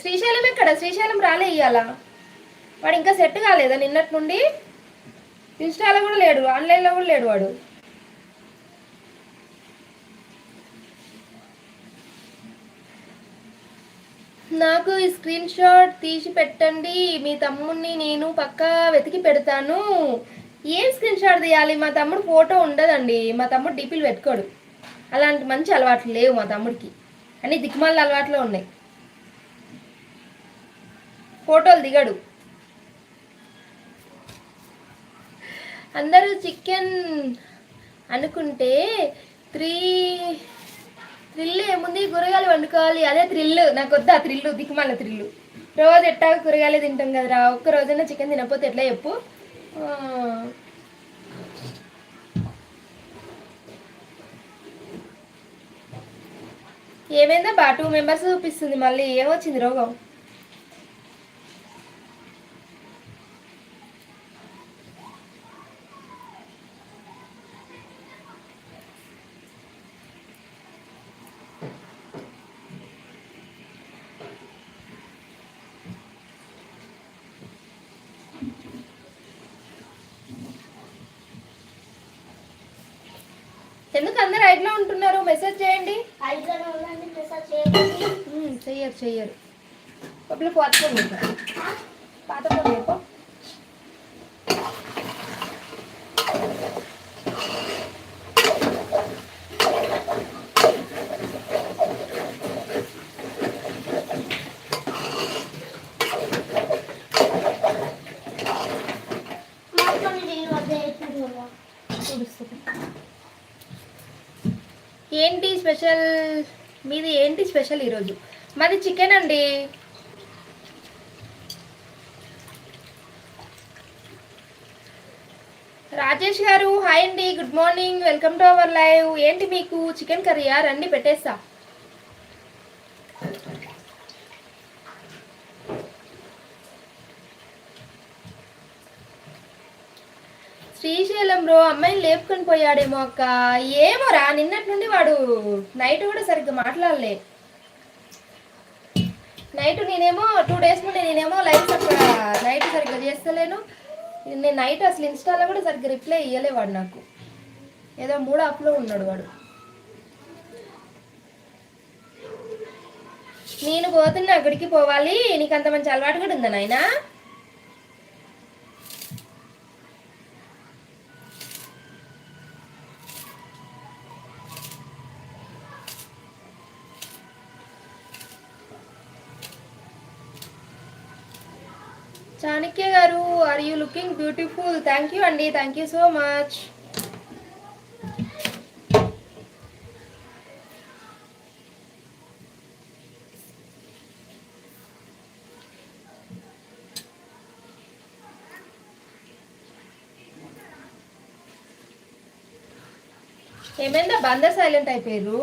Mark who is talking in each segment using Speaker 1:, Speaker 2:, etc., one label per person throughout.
Speaker 1: శ్రీశైలం ఎక్కడ? శ్రీశైలం రాలే ఇయ్యాల. వాడు ఇంకా సెట్ కాలేదా? నిన్నటి నుండి ఇన్స్టాలో కూడా లేడు ఆన్లైన్లో కూడా లేడు వాడు. నాకు ఈ స్క్రీన్ షాట్ తీసి పెట్టండి మీ తమ్ముడిని నేను పక్కా వెతికి పెడతాను. ఏం స్క్రీన్ షాట్ తీయాలి? మా తమ్ముడు ఫోటో ఉండదండి. మా తమ్ముడు డీపీలు పెట్టుకోడు. అలాంటి మంచి అలవాట్లు లేవు మా తమ్ముడికి. అన్ని దిక్కుమాల అలవాట్లు ఉన్నాయి. ఫోటోలు దిగడు. అందరూ చికెన్ అనుకుంటే త్రీ థ్రిల్ ఏముంది? కూరగాయలు వండుకోవాలి. అదే థ్రిల్ నాకు వద్దు ఆ థ్రిల్ దిక్కుమాల థ్రిల్ రోజు ఎట్టా కూరగాయలు తింటాం కదరా. ఒక్క రోజైనా చికెన్ తినకపోతే ఎట్లా చెప్పు? ఆ, ఏమైందా బా టూ మెంబర్స్ చూపిస్తుంది. మళ్ళీ ఏమొచ్చింది రోగం? ఎందుకు అందరు ఐట్లో ఉంటున్నారు? మెసేజ్ చేయండి.
Speaker 2: ఉందండి మెసేజ్ చేయండి.
Speaker 1: ఉమ్, చెయ్యరు చెయ్యరు. పప్పులు పాత ఫోన్ చెప్పు.
Speaker 2: మొత్తం వద్ద
Speaker 1: చూపిస్తుంది. ఏంటి స్పెషల్? మీది ఏంటి స్పెషల్ ఈరోజు? మాది చికెన్ అండి. రాజేష్ గారు హాయ్ అండి good morning welcome to our live. ఏంటి మీకు చికెన్ కర్రీయా రండి పెట్టేస్తా. శ్రీశైలంలో అమ్మాయిని లేపుకొని పోయాడేమో అక్క. ఏమోరా నిన్నటి నుండి వాడు నైట్ కూడా సరిగ్గా మాట్లాడలే. నైట్ నేనేమో టూ డేస్ నుండి నేనేమో లైఫ్ అక్కడ నైట్ సరిగ్గా చేస్తలేను. నేను నైట్ అసలు ఇన్స్టాలో కూడా సరిగ్గా రిప్లై ఇవ్వలే వాడు నాకు. ఏదో మూడు అప్లో ఉన్నాడు వాడు. నేను పోతున్నా అక్కడికి పోవాలి. నీకు అంత మంచి అలవాటు కూడా ఉందా నాయనా? Chanakya garu are you looking beautiful thank you అండి థ్యాంక్ యూ సో మచ్ ఏమైందా? బందర్ సైలెంట్ అయిపోయారు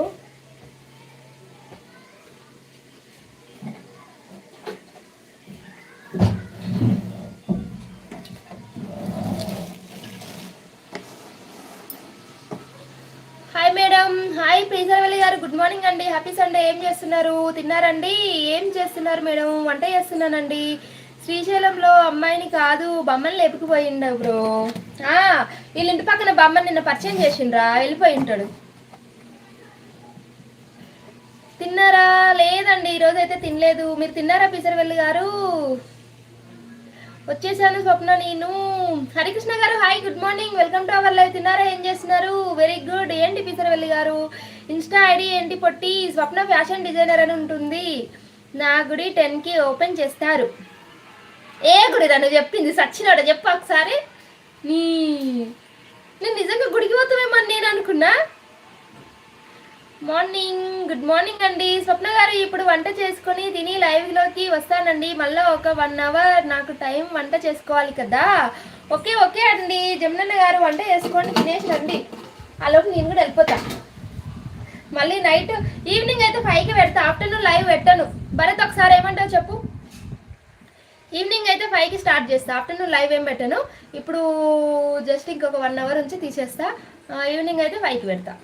Speaker 1: హాయ్ మేడం. హాయ్ ప్రీసరవల్లి గారు. గుడ్ మార్నింగ్ అండి. Happy Sunday. ఏం చేస్తున్నారు? తిన్నారండి? ఏం చేస్తున్నారు మేడం? వంట చేస్తున్నానండి. శ్రీశైలంలో అమ్మాయిని కాదు బొమ్మని లేపుకుపోయిండు బ్రో. ఆ, వీళ్ళ ఇంటి పక్కన బొమ్మని నిన్న పరిచయం చేసిండ్రా. వెళ్ళిపోయి ఉంటాడు. తిన్నారా? లేదండి. ఈరోజు అయితే తినలేదు. మీరు తిన్నారా పిసరవెల్లి గారు? వచ్చేసాను స్వప్న నేను. Harikrishna garu hi good morning welcome to our live తిన్నారా? ఏం చేస్తున్నారు? వెరీ గుడ్ ఏంటి పిసరవెల్లి గారు? ఇన్స్టా ఐడి ఏంటి పొట్టి? స్వప్న ఫ్యాషన్ డిజైనర్ అని ఉంటుంది. నా గుడి టెన్కి ఓపెన్ చేస్తారు. ఏ గుడి నన్ను చెప్పింది సచ్చినాడు? చెప్పు ఒకసారి. నీ నేను నిజంగా గుడికి పోతామేమని నేను అనుకున్నా. మార్నింగ్ గుడ్ మార్నింగ్ అండి. స్వప్న గారు ఇప్పుడు వంట చేసుకొని తిని లైవ్లోకి వస్తానండి. మళ్ళీ ఒక వన్ అవర్ నాకు టైం వంట చేసుకోవాలి కదా. ఓకే ఓకే అండి. జమునన్న గారు వంట చేసుకొని తినేసి రండి ఆలోపు నేను కూడా వెళ్ళిపోతా. మళ్ళీ నైట్ ఈవినింగ్ అయితే ఫైవ్కి పెడతా. ఆఫ్టర్నూన్ లైవ్ పెట్టను. భరత్ ఒకసారి ఏమంటావు చెప్పు? ఈవినింగ్ అయితే ఫైవ్కి స్టార్ట్ చేస్తా. ఆఫ్టర్నూన్ లైవ్ ఏం పెట్టాను. ఇప్పుడు జస్ట్ ఇంకొక వన్ అవర్ ఉంచి తీసేస్తా. ఈవినింగ్ అయితే ఫైవ్కి పెడతా.